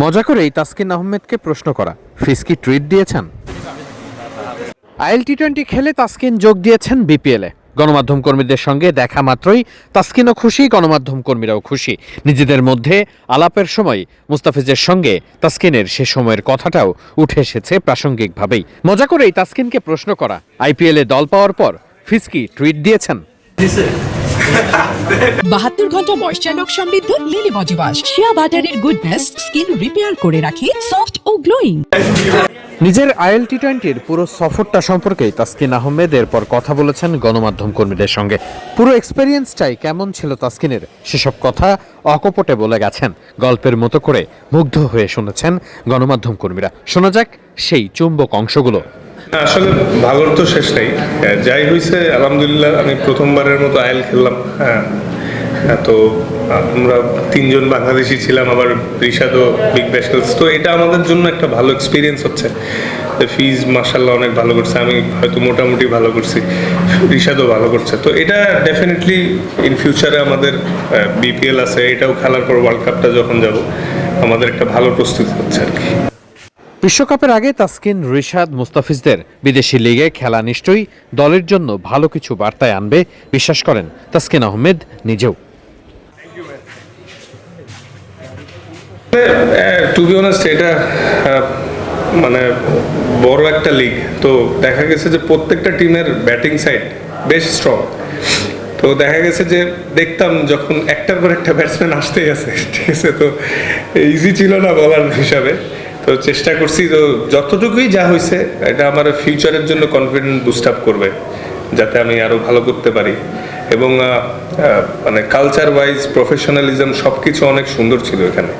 মজা করেই তাসকিন আহমেদকে প্রশ্ন করা ফিস কি ট্রিট দিয়েছেন? আইএল টি টোয়েন্টি খেলে তাসকিন যোগ দিয়েছেন বিপিএলে গণমাধ্যম কর্মীদের সঙ্গে দেখা মাত্রই তাসকিনও খুশি গণমাধ্যম কর্মীরাও খুশি। নিজেদের মধ্যে আলাপের সময় মুস্তাফিজের সঙ্গে তাসকিনের সে সময়ের কথাটাও উঠে এসেছে প্রাসঙ্গিকভাবেই। মজা করেই তাসকিনকে প্রশ্ন করা আইপিএলে দল পাওয়ার পর ফিসকি টুইট দিয়েছেন? বাহাত্তর ঘণ্টা ময়শ্চার লক সমৃদ্ধ লিলি ওয়াশ শিয়া বাটারের গুডনেস স্কিন রিপেয়ার করে রাখে সফট ও গ্লোয়িং নিজের আইএল টি টোয়েন্টির পুরো সফরটা সম্পর্কেই তাসকিন আহমেদ এরপর কথা বলেছেন গণমাধ্যম কর্মীদের সঙ্গে। পুরো এক্সপেরিয়েন্সটাই কেমন ছিল তাসকিনের? সেসব কথা অকপটে বলে গেছেন। গল্পের মতো করে মুগ্ধ হয়ে শুনেছেন গণমাধ্যম কর্মীরা। শোনা যাক সেই চুম্বক অংশগুলো। আসলে ভালোর তো শেষ নেই। যাই হয়েছে আলহামদুলিল্লাহ আমি প্রথমবারের মতো আয়েল খেললাম। হ্যাঁ হ্যাঁ, তো আমরা তিনজন বাংলাদেশি ছিলাম আবার রিশাদও বিগ ব্যাশ তো এটা আমাদের জন্য একটা ভালো এক্সপিরিয়েন্স হচ্ছে। ফিজ মার্শাল্লাহ অনেক ভালো করছে আমি হয়তো মোটামুটি ভালো করছি রিশাদও ভালো করছে। তো এটা ডেফিনেটলি ইন ফিউচারে আমাদের বিপিএল আছে এটাও খেলার পর ওয়ার্ল্ড কাপটা যখন যাব আমাদের একটা ভালো প্রস্তুতি হচ্ছে আর কি। বিশ্বকাপের আগে তাসকিন, রিশাদ, মুস্তাফিজদের বিদেশি লিগে খেলা নিশ্চয়ই দলের জন্য ভালো কিছু বার্তায় আনবে, বিশ্বাস করেন তাসকিন আহমেদ নিজেও। মানে বড় একটা লিগ তো দেখা গেছে যে প্রত্যেকটা টিমের ব্যাটিং সাইড বেশ স্ট্রং তো দেখা গেছে যে দেখতাম যখন একটার পর একটা ব্যাটসম্যান আসতেই আছে, ঠিক আছে? তো ইজি ছিল না বলার হিসাবে। তো চেষ্টা করছি, তো যতটুকুই যা হয়েছে এটা আমার ফিউচারের জন্য কনফিডেন্ট বুস্ট আপ করবে, যাতে আমি আরও ভালো করতে পারি। এবং মানে কালচার ওয়াইজ প্রফেশনালিজম সব কিছু অনেক সুন্দর ছিল এখানে।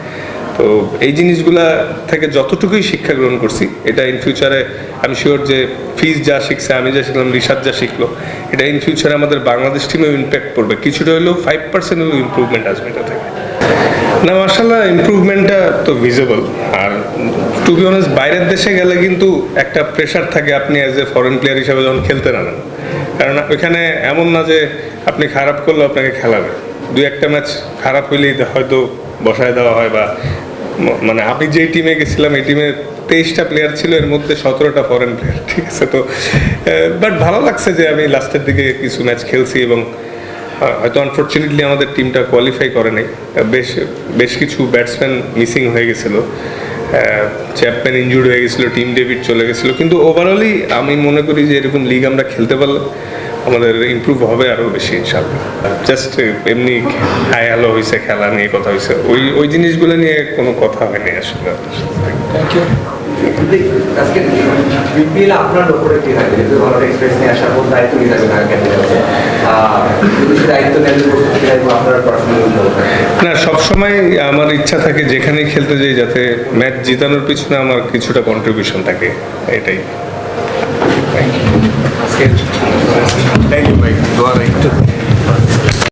তো এই জিনিসগুলা থেকে যতটুকুই শিক্ষা গ্রহণ করছি, এটা ইন ফিউচারে আমি শিওর যে ফিজ যা শিখছে, আমি যা শিখলাম রিসাদ যা শিখলো, এটা ইন ফিউচারে আমাদের বাংলাদেশ টিমেও ইম্প্যাক্ট পড়বে কিছুটা হলেও ফাইভ পার্সেন্ট হলেও ইম্প্রুভমেন্ট আসবে এটা থেকে। না মার্শাল্লাহ ইমপ্রুভমেন্টটা তো ভিজিবল টু বি অনেস্ট বাইরের দেশে গেলে কিন্তু একটা প্রেশার থাকে আপনি অ্যাজ এ ফরেন প্লেয়ার হিসাবে যখন খেলতে নামেন। কারণ ওইখানে এমন না যে আপনি খারাপ করলে আপনাকে খেলাবে। দুই একটা ম্যাচ খারাপ হইলেই হয়তো বসায় দেওয়া হয় বা মানে আমি যেই টিমে গেছিলাম, এই টিমে তেইশটা প্লেয়ার ছিল, এর মধ্যে সতেরোটা ফরেন প্লেয়ার ঠিক আছে? তো বাট ভালো লাগছে যে আমি লাস্টের দিকে কিছু ম্যাচ খেলছি এবং হয়তো আনফর্চুনেটলি আমাদের টিমটা কোয়ালিফাই করে নাই। বেশ বেশ কিছু ব্যাটসম্যান মিসিং হয়ে গেছিল। চ্যাপম্যান ইনজুর্ড হয়ে গেছিল টিম ডেভিড চলে গেছিল। কিন্তু ওভারঅলই আমি মনে করি যে এরকম লিগ আমরা খেলতে পারলে আমাদের ইমপ্রুভ হবে আরও বেশি ইনশাল্লাহ জাস্ট এমনি হাই হ্যালো হয়েছে খেলা নিয়ে কথা হয়েছে ওই ওই জিনিসগুলো নিয়ে কোনো কথা হয়নি আসলে। আজকে বিপিএল আপনার উপরে কি থাকবে যেহেতু ভালো এক্সপ্রেস নিয়ে আসার পর দায়িত্ব নিয়ে থাকবে ঢাকা ক্যাপিটালসে দায়িত্ব নেন আপনার না সবসময় আমার ইচ্ছা থাকে যেখানেই খেলতে যাই যাতে ম্যাচ জিতানোর পিছনে আমার কিছুটা কন্ট্রিবিউশন থাকে এটাই। আজকে থ্যাংক ইউ ভাই দোয়া একটু